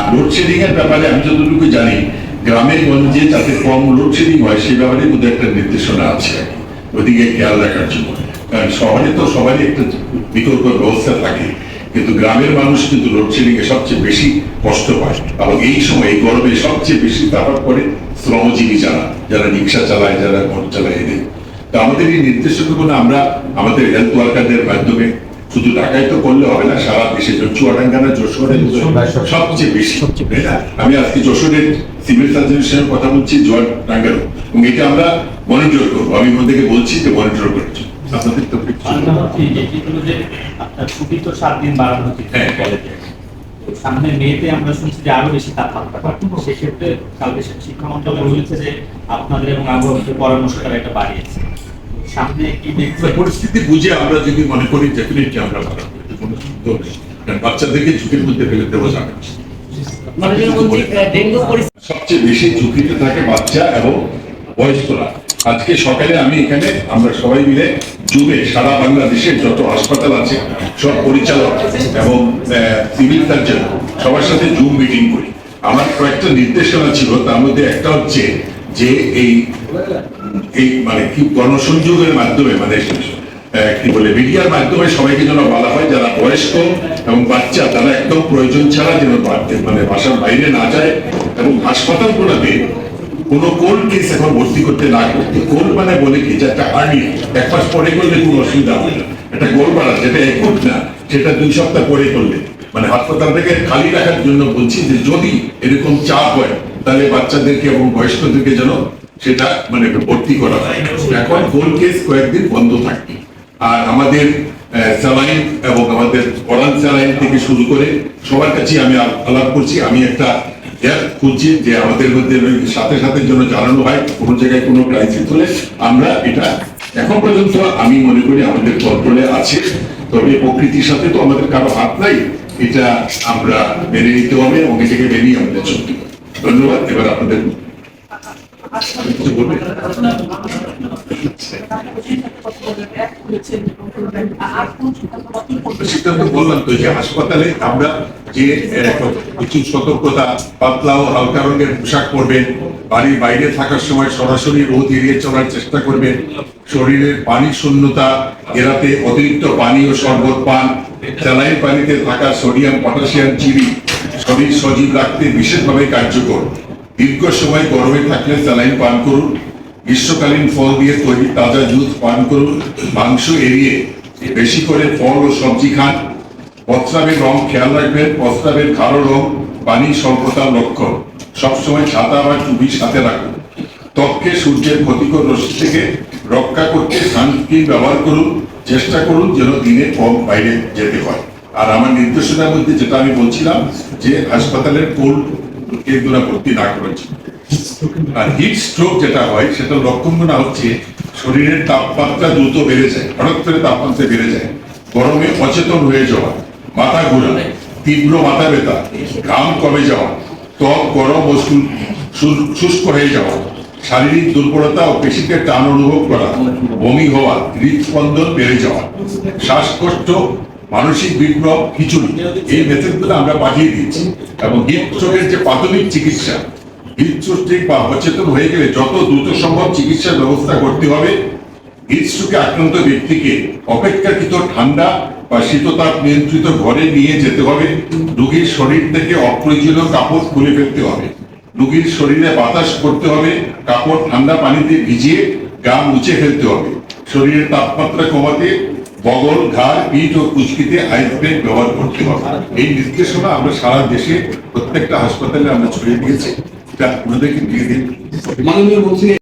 আর load shedding এর ব্যাপারে আমি যতটুকু জানি গ্রামে গঞ্জে যাতে কম লোডশেডিং হয় সেই ব্যাপারে মধ্যে একটা নির্দেশনা আছে। ওদিকে খেয়াল রাখার জন্য। কারণ শহরে তো সবারই একটা বিকল্প ব্যবস্থা থাকে, কিন্তু গ্রামের মানুষ কিন্তু লোডশেডিং এ সবচেয়ে বেশি কষ্ট পায়। এবং এই সময়, এই গরমে সবচেয়ে বেশি তাপাত করে শ্রমজীবী যারা যারা রিক্সা চালায়, যারা ঘর চালায় এদের। তো আমাদের এই নির্দেশনাগুলো আমরা আমাদের হেলথ ওয়ার্কারদের মাধ্যমে শুধু ঢাকায় তো করলে হবে না সারা দেশে যেমন চুয়াডাঙ্গা না যশোরের সবচেয়ে বেশি আমি আজকে যশোরের সিভিল সার্জনের সঙ্গে কথা বলছি চুয়াডাঙ্গার এবং এটা আমরা মনিটর করব। আমি ওদেরকে বলছি যে মনিটর জন্য আপনাদের তো ছুটি তো সাত দিন বাড়ানো হ্যাঁ। সামনে মেয়েতে আমরা শুনছি যে আরও বেশি তাপমাত্রা। সেক্ষেত্রে কালকে শিক্ষা মন্ত্রণালয় বলেছে যে আপনাদের এবং আবহাওয়া পরামর্শটা এটা বাড়িয়েছে। সামনে কি দেখছে পরিস্থিতি বুঝে আমরা যদি মনে করি ডেফিনেটলি আমরা কোনো নেই। বাচ্চাদেরকে ঝুঁকির মধ্যে ফেলে দেওয়া যাবে না। মাননীয় মন্ত্রী আহ, ডেঙ্গু পরিস্থিতি সবচেয়ে বেশি ঝুঁকিতে থাকে বাচ্চা এবং বয়স্করা। আজকে সকালে আমি এখানে আমরা সবাই মিলে জুমে সারা বাংলাদেশের যত হাসপাতাল আছে সব পরিচালক এবং সিভিল সার্জন সবার সাথে জুম মিটিং করি। আমার কয়েকটা নির্দেশনা ছিল তার মধ্যে একটা হচ্ছে যে এই এই মানে কি গণসংযোগের মাধ্যমে মানে কি বলে, মিডিয়ার মাধ্যমে সবাইকে যেন বলা হয়, যারা বয়স্ক এবং বাচ্চা, তারা একদম প্রয়োজন ছাড়া যেন মানে বাসার বাইরে না যায় এবং হাসপাতালগুলোতে কোনো কোল্ড কেস এখন ভর্তি করতে না করতে কোল্ড মানে বলে কি যে একটা হার্নিয়া এক মাস পরে করলে কোনো অসুবিধা হবে না। একটা গোল বাড়া যেটা একুট না, সেটা দুই সপ্তাহ পরে করলে। মানে হাসপাতালটাকে খালি রাখার জন্য বলছি যে যদি এরকম চাপ হয়, তাহলে বাচ্চাদেরকে এবং বয়স্কদেরকে যেন সেটা মানে ভর্তি করা হয়। এখন গোল কেস কয়েকদিন বন্ধ থাকবে। আর আমাদের স্যালাইন এবং আমাদের পড়ান স্যালাইন থেকে শুরু করে সবার কাছে আমি আলাপ করছি। আমি একটা গ্যাপ খুঁজছি যে আমাদের মধ্যে সাথে সাথে যেন জানানো হয়, কোনো জায়গায় কোনো ক্রাইসিস হলে আমরা এটা এখন পর্যন্ত আমি মনে করি আমাদের কন্ট্রোলে আছে। তবে প্রকৃতির সাথে তো আমাদের কারও হাত নাই। এটা আমরা মেনে নিতে হবে এবং এটাকে মেনেই আমাদের চলতে হবে ধন্যবাদ। এবার আপনাদের বললাম তো যে হাসপাতালে আমরা যে কিছু সতর্কতা পাতলা ও হালকা রঙের পোশাক পরবেন, বাড়ির বাইরে থাকার সময় সরাসরি রোদ এড়িয়ে চলার চেষ্টা করবেন, শরীরের পানি শূন্যতা এড়াতে অতিরিক্ত পানি ও শরবত পান, স্যালাইন পানিতে থাকা সোডিয়াম, পটাশিয়াম, চিনি, শরীর সজীব রাখতে বিশেষভাবে কার্যকর। দীর্ঘ সময় গরমে থাকলে স্যালাইন পান করুন। গ্রীষ্মকালীন ফল দিয়ে তৈরি তাজা জুস পান করুন। মাংস এড়িয়ে বেশি করে ফল ও সবজি খান। প্রস্রাবের রং খেয়াল রাখবেন। প্রস্রাবের গাঢ় রং, পানি স্বল্পতার লক্ষণ। সবসময় ছাতা বা টুপি সাথে রাখুন। ত্বককে সূর্যের ক্ষতিকর রশ্মি থেকে রক্ষা করতে সানস্ক্রিন ব্যবহার করুন। চেষ্টা করুন যেন দিনে কম বাইরে যেতে হয়। আর আমার নির্দেশনার মধ্যে যেটা আমি বলছিলাম, যে হাসপাতালের কোল্ড কেসগুলো ভর্তি না জন্য আর হিট স্ট্রোক যেটা হয় সেটা লক্ষণগুলো হচ্ছে শরীরের তাপমাত্রা দ্রুত বেড়ে যায়, হঠাৎ করে তাপমাত্রা বেড়ে যায়, গরমে অচেতন হয়ে যাওয়া, মাথা তীব্র মাথা ব্যথা, ঘাম কমে যাওয়া, ত্বক গরম ও শুষ্ক হয়ে যাওয়া, শারীরিক দুর্বলতা ও পেশিতে টান অনুভব করা, বমি হওয়া, হৃদস্পন্দন বেড়ে যাওয়া, শ্বাসকষ্ট মানসিক বিপ্লব খিচুড়ি। এই মেথডগুলো আমরা পাঠিয়ে দিচ্ছি এবং স্ট্রোকের যে প্রাথমিক চিকিৎসা হৃদস্ট্রোক বা অচেতন হয়ে গেলে যত দ্রুত সম্ভব চিকিৎসার ব্যবস্থা করতে হবে। হৃদস্ট্রোকে আক্রান্ত ব্যক্তিকে অপেক্ষাকৃত ঠান্ডা বা শীততাপ নিয়ন্ত্রিত ঘরে নিয়ে যেতে হবে। রোগীর শরীর থেকে অপ্রয়োজনীয় কাপড় খুলে ফেলতে হবে। রোগীর শরীরে বাতাস করতে হবে, কাপড় ঠান্ডা পানিতে ভিজিয়ে গা মুছে ফেলতে হবে। শরীরের তাপমাত্রা কমাতে বগল, ঘাড়, পিঠ ও কুচকিতে আইস ব্যবহার করতে হবে। এই নির্দেশনা আমরা সারা দেশে প্রত্যেকটা হাসপাতালে আমরা ছড়িয়ে দিয়েছি। এটা ওনাদেরকে দিয়ে দিন। মাননীয় মন্ত্রী